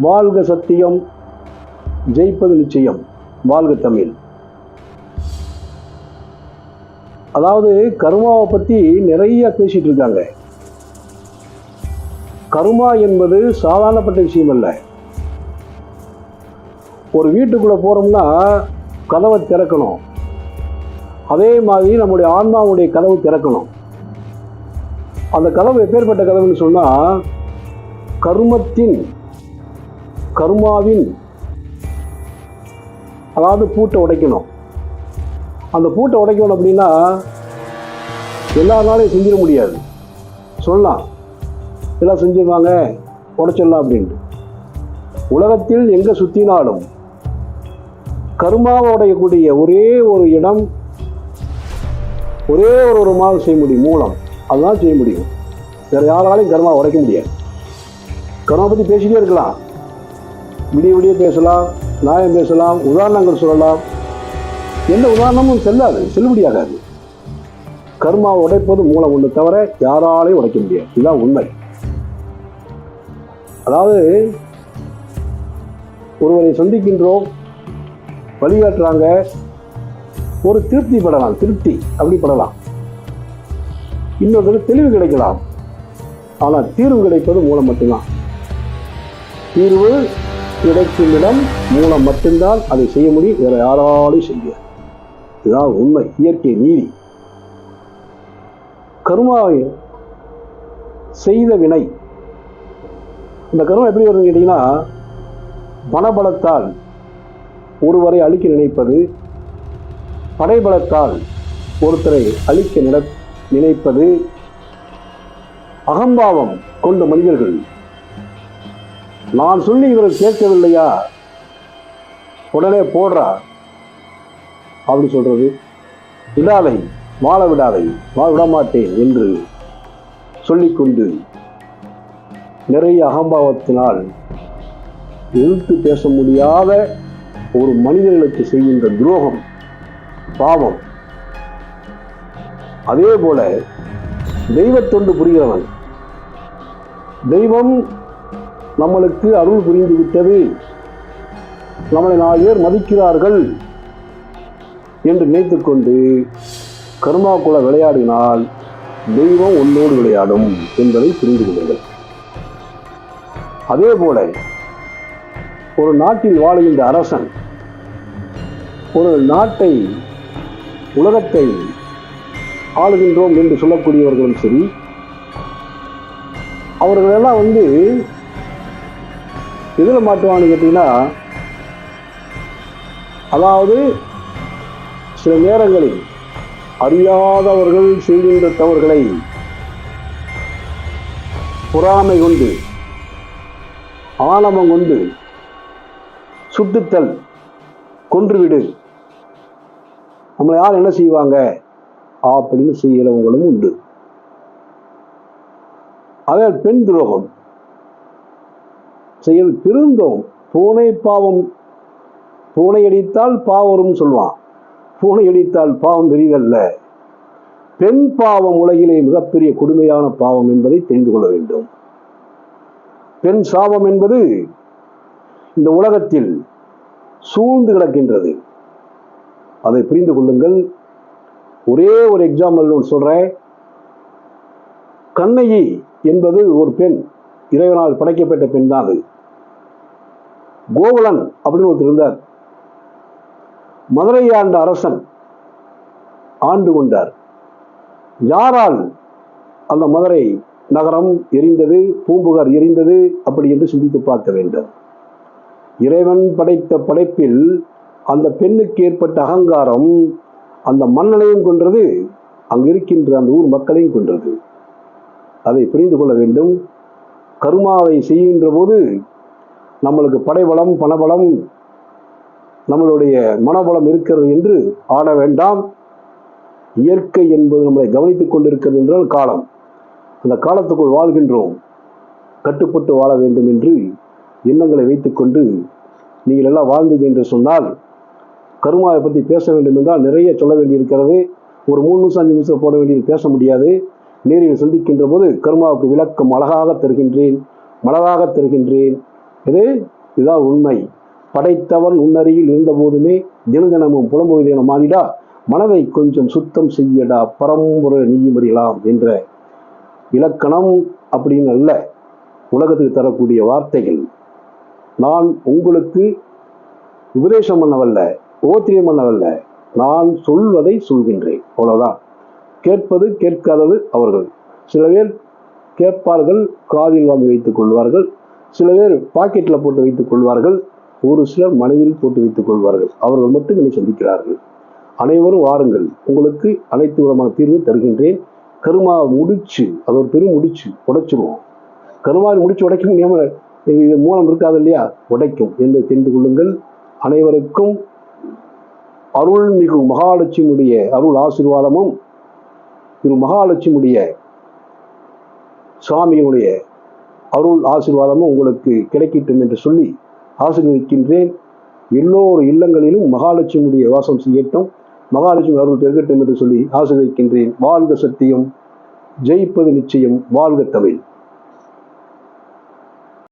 வாழ்க சத்தியம் ஜெயிப்பது நிச்சயம். வாழ்க தமிழ். அதாவது கருமாவை பற்றி நிறைய பேசிகிட்டு இருக்காங்க. கருமா என்பது சாதாரணப்பட்ட விஷயம் அல்ல. ஒரு வீட்டுக்குள்ளே போகிறோம்னா கதவை திறக்கணும். அதே மாதிரி நம்முடைய ஆன்மாவுடைய கதவு திறக்கணும். அந்த கதவு எப்பேற்பட்ட கதவுன்னு சொன்னால் கர்மத்தின் கர்மாவின் அதாவது பூட்டை உடைக்கணும். அந்த பூட்டை உடைக்கணும் அப்படின்னா எல்லா நாளையும் செஞ்சிட முடியாது. சொல்லலாம். எல்லாம் செஞ்சிருவாங்க உடைச்சிடலாம் அப்படின்ட்டு. உலகத்தில் எங்கே சுற்றினாலும் கருமாவை உடையக்கூடிய ஒரே ஒரு இடம் ஒரே ஒரு ஒரு மாதம் செய்ய முடியும் மூலம். அதுதான் செய்ய முடியும். வேறு யாராலையும் கர்மாவை உடைக்க முடியாது. கர்மாவை பற்றி பேசிக்கிட்டே இருக்கலாம். விடிய விடிய பேசலாம் நியாயம் பேசலாம் உதாரணங்கள் சொல்லலாம். எந்த உதாரணமும் செல்லாது செல்லுபடியாகாது. கர்மாவை உடைப்பது மூலம் ஒன்று தவிர யாராலையும் உடைக்க முடியாது. இதுதான் உண்மை. அதாவது ஒருவரை சந்திக்கின்றோம் வழிகாட்டுறாங்க ஒரு திருப்தி படலாம் திருப்தி அப்படி படலாம். இன்னொரு தெளிவு கிடைக்கலாம். ஆனால் தீர்வு கிடைப்பது மூலம் மட்டும்தான். தீர்வு கிடைக்கும் இடம் மூலம் மட்டும்தான் அதை செய்ய முடியும். வேற யாராலையும் செய்ய இதுதான் உண்மை. இயற்கை நீதி. கருமாவை செய்த வினை. இந்த கருமம் எப்படி வருதுன்னு கேட்டிங்கன்னா பணபலத்தால் ஒருவரை அழிக்க நினைப்பது படைபலத்தால் ஒருத்தரை அழிக்க நினைப்பது அகம்பாவம் கொண்ட மனிதர்கள் நான் சொல்லி இவர் கேட்கவில்லையா? உடனே போடுறா. அப்படின்னு சொல்றது. விடாதை வாழ விடாதை வாழ விடமாட்டேன் என்று சொல்லிக்கொண்டு நிறைய அகம்பாவத்தினால் எதிர்த்து பேச முடியாத ஒரு மனிதர்களுக்கு செய்கின்ற துரோகம் பாவம். அதே போல தெய்வத்தொண்டு புரிகிறவன். தெய்வம் நம்மளுக்கு அருள் புரிந்து விட்டது நம்மளை நாயர் மதிக்கிறார்கள் என்று நினைத்துக்கொண்டு கர்மாக்குள்ள விளையாடினால் தெய்வம் உன்னோடு விளையாடும் என்பதை புரிந்து கொள்ளுங்கள். அதே போல ஒரு நாட்டில் வாழுகின்ற அரசன் ஒரு நாட்டை உலகத்தை ஆளுகின்றோம் என்று சொல்லக்கூடியவர்களும் சரி அவர்களெல்லாம் வந்து எதில் மாட்டுவான்னு கேட்டிங்கன்னா அதாவது சில நேரங்களில் அறியாதவர்கள் செய்கின்ற தவறுகளை பொறாமை கொண்டு ஆணவம் கொண்டு சுட்டுத்தல் கொன்றுவிடு. நம்மளை யார் என்ன செய்வாங்க? அப்படின்னு செய்கிறவங்களும் உண்டு. அதே பெண் துரோகம். செயல் திருந்தோம். பூனை பாவம் பூனை அடித்தால் பாவரும் சொல்லுவான் பூனை அடித்தால் பாவம் பெரிதல்ல பெண் பாவம் உலகிலே மிகப்பெரிய கொடுமையான பாவம் என்பதை தெரிந்து கொள்ள வேண்டும். பெண் சாபம் என்பது இந்த உலகத்தில் சூழ்ந்து கிடக்கின்றது. அதை புரிந்து கொள்ளுங்கள். ஒரே ஒரு எக்ஸாம்பிள் ஒன்று சொல்கிறேன் கண்ணகி என்பது ஒரு பெண். இறைவனால் படைக்கப்பட்ட பெண் தான் அது. கோகுலன் அப்படின்னு ஒருத்தர் இருந்தார். மதுரை ஆண்ட அரசன் ஆண்டு கொண்டார். யாரால் அந்த மதுரை நகரம் எரிந்தது பூம்புகார் எரிந்தது அப்படி என்று சிந்தித்து பார்க்க வேண்டும். இறைவன் படைத்த படைப்பில் அந்த பெண்ணுக்கு ஏற்பட்ட அகங்காரம் அந்த மன்னனையும் கொன்றது அங்கு இருக்கின்ற அந்த ஊர் மக்களையும் கொன்றது. அதை புரிந்து கொள்ள வேண்டும். கருமாவை செய்கின்ற போது நம்மளுக்கு படைபலம் பணபலம் நம்மளுடைய மனபலம் இருக்கிறது என்று ஆட வேண்டாம். இயற்கை என்பது நம்மளை கவனித்துக் கொண்டிருக்கிறது என்றால் காலம். அந்த காலத்துக்குள் வாழ்கின்றோம். கட்டுப்பட்டு வாழ வேண்டும் என்று எண்ணங்களை வைத்துக்கொண்டு நீங்கள் எல்லாம் வாழ்ந்தீங்க என்று சொன்னால் கருமாவை பற்றி பேச வேண்டும் என்றால் நிறைய சொல்ல வேண்டியிருக்கிறது. ஒரு மூணு நிமிஷம் அஞ்சு நிமிஷம் போட வேண்டியது பேச முடியாது. நேரில் சந்திக்கின்ற போது கருமாவுக்கு விளக்கம் அழகாக தருகின்றேன் மலராக தருகின்றேன். இது இதுதான் உண்மை. படைத்தவன் உன்னருகில் இருந்த போதுமே தினதினமும் புலம்புவதென மாறிடா மனதை கொஞ்சம் சுத்தம் செய்யடா பரம்புற நீயும் அறியலாம் என்ற இலக்கணம் அப்படின்னு அல்ல உலகத்துக்கு தரக்கூடிய வார்த்தைகள். நான் உங்களுக்கு உபதேசம் பண்ணவல்ல ஓத்திரியம் பண்ணவல்ல நான் சொல்வதை சொல்கின்றேன். அவ்வளோதான் கேட்பது கேட்காதது அவர்கள். சில பேர் கேட்பார்கள் காதில் வாங்கி வைத்துக் கொள்வார்கள். சில பேர் பாக்கெட்டில் போட்டு வைத்துக் கொள்வார்கள் ஒரு சிலர் மனதில் போட்டு வைத்துக் கொள்வார்கள். அவர்கள் மட்டும் என்னை சந்திக்கிறார்கள். அனைவரும் வாருங்கள் உங்களுக்கு அனைத்து விதமான தீர்வு தருகின்றேன். கருமா முடிச்சு அது ஒரு பெரும் முடிச்சு உடைச்சிருவோம். கருமாவை முடிச்சு உடைக்கும் முடியாமல் இது மூலம் இருக்காது இல்லையா? உடைக்கும் என்று தெரிந்து கொள்ளுங்கள். அனைவருக்கும் அருள்மிகு மகாலட்சுமியுடைய அருள் ஆசீர்வாதமும் திரு மகாலட்சுமியுடைய சுவாமியினுடைய அருள் ஆசீர்வாதமும் உங்களுக்கு கிடைக்கட்டும் என்று சொல்லி ஆசீர்வதிக்கின்றேன். எல்லோரு இல்லங்களிலும் மகாலட்சுமியுடைய வாசம் செய்யட்டும். மகாலட்சுமி அருள் பெருகட்டும் என்று சொல்லி ஆசீர்வதிக்கின்றேன். வாழ்க சத்தியம். ஜெயிப்பது நிச்சயம். வாழ்க தமிழ்.